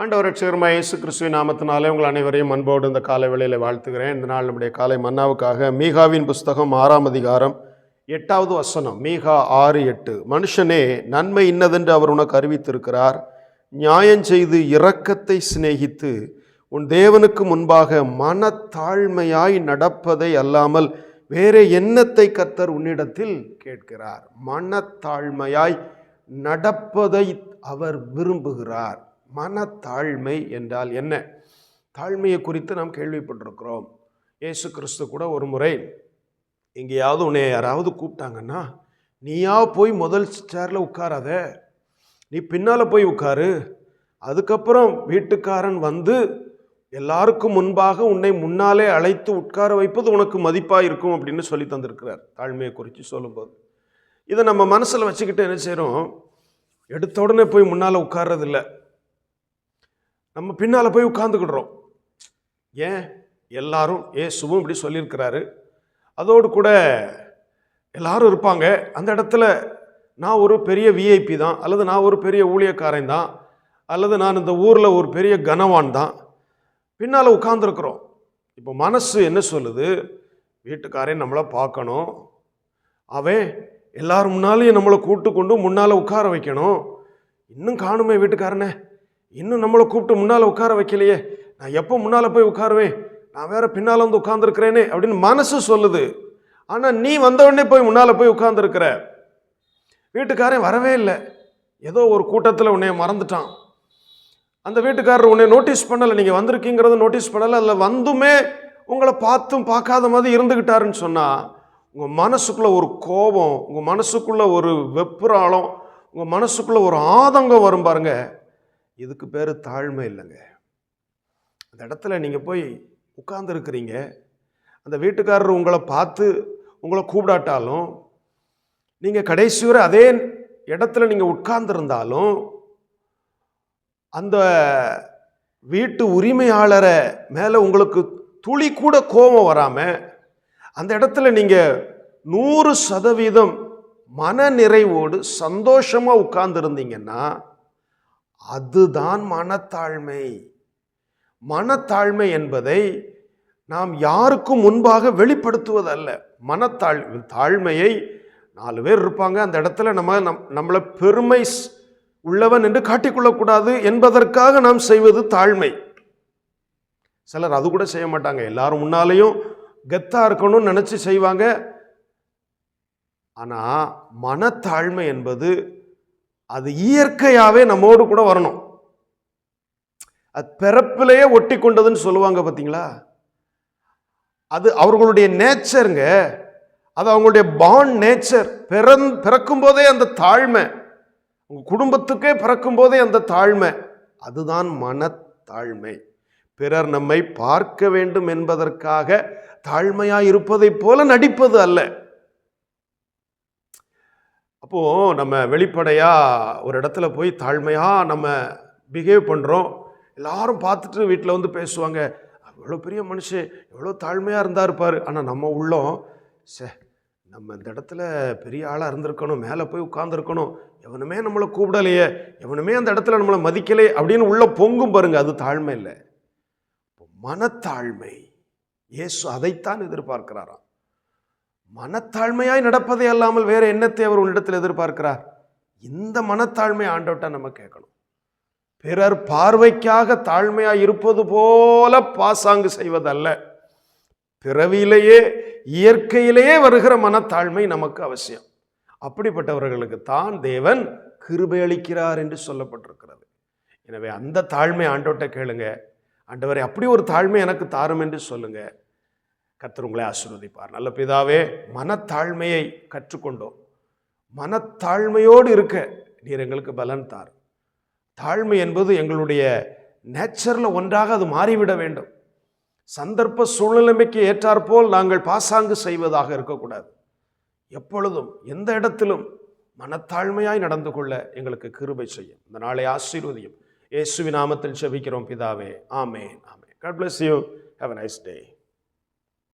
ஆண்டவர் ரட்சகரமா இயேசு கிறிஸ்துவ நாமத்தினாலே உங்கள் அனைவரையும் அன்போடு இந்த காலை வேளையில் வாழ்த்துகிறேன். இந்த நாள் நம்முடைய காலை மன்னாவுக்காக மீகாவின் புஸ்தகம் ஆறாம் அதிகாரம் எட்டாவது வசனம் மீகா ஆறு எட்டு. மனுஷனே நன்மை இன்னதென்று அவர் உனக்கு அறிவித்திருக்கிறார். நியாயம் செய்து இரக்கத்தை சிநேகித்து உன் தேவனுக்கு முன்பாக மனத்தாழ்மையாய் நடப்பதை அல்லாமல் வேறே எண்ணத்தை கத்தர் உன்னிடத்தில் கேட்கிறார். மனத்தாழ்மையாய் நடப்பதை அவர் விரும்புகிறார். மனத்தாழ்மை என்றால் என்ன? தாழ்மையை குறித்து நாம் கேள்விப்பட்டிருக்கிறோம். இயேசு கிறிஸ்து கூட ஒரு முறை எங்கேயாவது உன்னை யாராவது கூப்பிட்டாங்கன்னா நீயா போய் முதல் சேரில் உட்காராத? நீ பின்னால் போய் உட்காரு. அதுக்கப்புறம் வீட்டுக்காரன் வந்து எல்லாருக்கும் முன்பாக உன்னை முன்னாலே அழைத்து உட்கார வைப்பது உனக்கு மதிப்பாக இருக்கும் அப்படின்னு சொல்லி தந்திருக்கிறார். தாழ்மையை குறித்து சொல்லும்போது. இதை நம்ம மனசில் வச்சுக்கிட்டு என்ன செய்கிறோம் எடுத்த உடனே போய் முன்னால் உட்கார்றதில்ல. நம்ம பின்னால் போய் உட்காந்துக்கிடுறோம் ஏன்? எல்லாரும் ஏசுவும் இப்படி சொல்லியிருக்கிறாரு. அதோடு கூட எல்லாரும் இருப்பாங்க. அந்த இடத்துல நான் ஒரு பெரிய விஐபி தான் அல்லது நான் ஒரு பெரிய ஊழியக்காரன் தான் அல்லது நான் இந்த ஊரில் ஒரு பெரிய கனவான் தான். பின்னால் உட்காந்துருக்குறோம் இப்போ மனசு என்ன சொல்லுது? வீட்டுக்காரன் நம்மளை பார்க்கணும். அவன் எல்லார் முன்னாலையும் நம்மளை கூட்டு கொண்டு முன்னால் உட்கார வைக்கணும். இன்னும் காணுமே வீட்டுக்காரனே. இன்னும் நம்மளை கூப்பிட்டு முன்னால் உட்கார வைக்கலையே. நான் எப்போ முன்னால் போய் உட்காருவேன்? நான் வேற பின்னால் வந்து உட்காந்துருக்கிறேனே அப்படின்னு மனசு சொல்லுது. ஆனால் நீ வந்தவொடனே போய் முன்னால் போய் உட்காந்துருக்கிற வீட்டுக்காரன் வரவே இல்லை. ஏதோ ஒரு கூட்டத்தில் உன்னைய மறந்துட்டான். அந்த வீட்டுக்காரர் உன்னை நோட்டீஸ் பண்ணலை. நீங்கள் வந்திருக்கீங்கிறத நோட்டீஸ் பண்ணலை. அதில் வந்துமே உங்களை பார்த்தும் பார்க்காத மாதிரி இருந்துக்கிட்டாருன்னு சொன்னால் உங்கள் மனசுக்குள்ளே ஒரு கோபம் உங்கள் மனசுக்குள்ளே ஒரு வெப்புராளம் உங்கள் மனசுக்குள்ளே ஒரு ஆதங்கம் வரும் பாருங்கள் இதுக்கு பேர் தாழ்மை இல்லைங்க. அந்த இடத்துல நீங்கள் போய் உட்கார்ந்துருக்கிறீங்க. அந்த வீட்டுக்காரர் உங்களை பார்த்து உங்களை கூப்பிடாட்டாலும் நீங்கள் கடைசி வரை அதே இடத்துல நீங்கள் உட்கார்ந்துருந்தாலும் அந்த வீட்டு உரிமையாளரை மேலே உங்களுக்கு துளி கூட கோபம் வராமல் அந்த இடத்துல நீங்கள் நூறு சதவீதம் மன நிறைவோடு சந்தோஷமாக உட்கார்ந்துருந்தீங்கன்னா அதுதான் மனத்தாழ்மை. மனத்தாழ்மை என்பதை நாம் யாருக்கும் முன்பாக வெளிப்படுத்துவதல்ல. மனத்தாழ் தாழ்மையை நாலு பேர் இருப்பாங்க. அந்த இடத்துல நம்ம நம் நம்மளை பெருமை உள்ளவன் என்று காட்டிக்கொள்ளக்கூடாது என்பதற்காக நாம் செய்வது தாழ்மை. சிலர் அது கூட செய்ய மாட்டாங்க. எல்லாரும் முன்னாலேயும் கெத்தாக இருக்கணும்னு நினச்சி செய்வாங்க. ஆனால் மனத்தாழ்மை என்பது அது இயற்கையாகவே நம்மோடு கூட வரணும். அது பிறப்பிலேயே ஒட்டி கொண்டதுன்னு சொல்லுவாங்க பார்த்தீங்களா அது அவர்களுடைய நேச்சருங்க. அது அவங்களுடைய பாண்ட் நேச்சர் பிறந் பிறக்கும் போதே அந்த தாழ்மை. உங்கள் குடும்பத்துக்கே பிறக்கும் போதே அந்த தாழ்மை. அதுதான் மனத்தாழ்மை. பிறர் நம்மை பார்க்க வேண்டும் என்பதற்காக தாழ்மையாக இருப்பதைப் போல நடிப்பது அல்ல. அப்போது நம்ம வெளிப்படையாக ஒரு இடத்துல போய் தாழ்மையாக நம்ம பிஹேவ் பண்ணுறோம் எல்லாரும் பார்த்துட்டு வீட்டில் வந்து பேசுவாங்க. எவ்வளோ பெரிய மனுஷன் எவ்வளோ தாழ்மையாக இருந்தால் இருப்பார். ஆனால் நம்ம உள்ளம் சே நம்ம இந்த இடத்துல பெரிய ஆளாக இருந்திருக்கணும் மேலே போய் உட்காந்துருக்கணும் எவனுமே நம்மளை கூப்பிடலையே எவனுமே அந்த இடத்துல நம்மளை மதிக்கலையே அப்படின்னு உள்ளே பொங்கும் பாருங்க. அது தாழ்மை இல்லை. மனத்தாழ்மை. இயேசு அதைத்தான் எதிர்பார்க்கிறாராம். மனத்தாழ்மையாய் நடப்பதை அல்லாமல் வேறு என்னத்தை அவர் உன்னிடத்தில் எதிர்பார்க்கிறார்? இந்த மனத்தாழ்மை ஆண்டவட்ட நம்ம கேட்கணும். பிறர் பார்வைக்காக தாழ்மையாக இருப்பது போல பாசாங்கு செய்வதல்ல. பிறவியிலேயே இயற்கையிலேயே வருகிற மனத்தாழ்மை நமக்கு அவசியம். அப்படிப்பட்டவர்களுக்கு தான் தேவன் கிருபையளிக்கிறார் என்று சொல்லப்பட்டிருக்கிறது. எனவே அந்த தாழ்மை ஆண்டோட்ட கேளுங்க. ஆண்டவரை அப்படி ஒரு தாழ்மை எனக்கு தாரும் என்று சொல்லுங்கள் கர்த்தர் உங்களை ஆசீர்வதிப்பார். நல்ல பிதாவே மனத்தாழ்மையை கற்றுக்கொண்டோம். மனத்தாழ்மையோடு இருக்க நீர் எங்களுக்கு பலன் தார். தாழ்மை என்பது எங்களுடைய நேச்சரில் ஒன்றாக அது மாறிவிட வேண்டும். சந்தர்ப்ப சூழ்நிலைமைக்கு ஏற்றாற்போல் நாங்கள் பாசாங்கு செய்வதாக இருக்கக்கூடாது. எப்பொழுதும் எந்த இடத்திலும் மனத்தாழ்மையாய் நடந்து கொள்ள எங்களுக்கு கிருபை செய்யும். இந்த நாளை ஆசீர்வதியும். இயேசுவி நாமத்தில் செபிக்கிறோம் பிதாவே. ஆமே ஆமே god bless you have nice day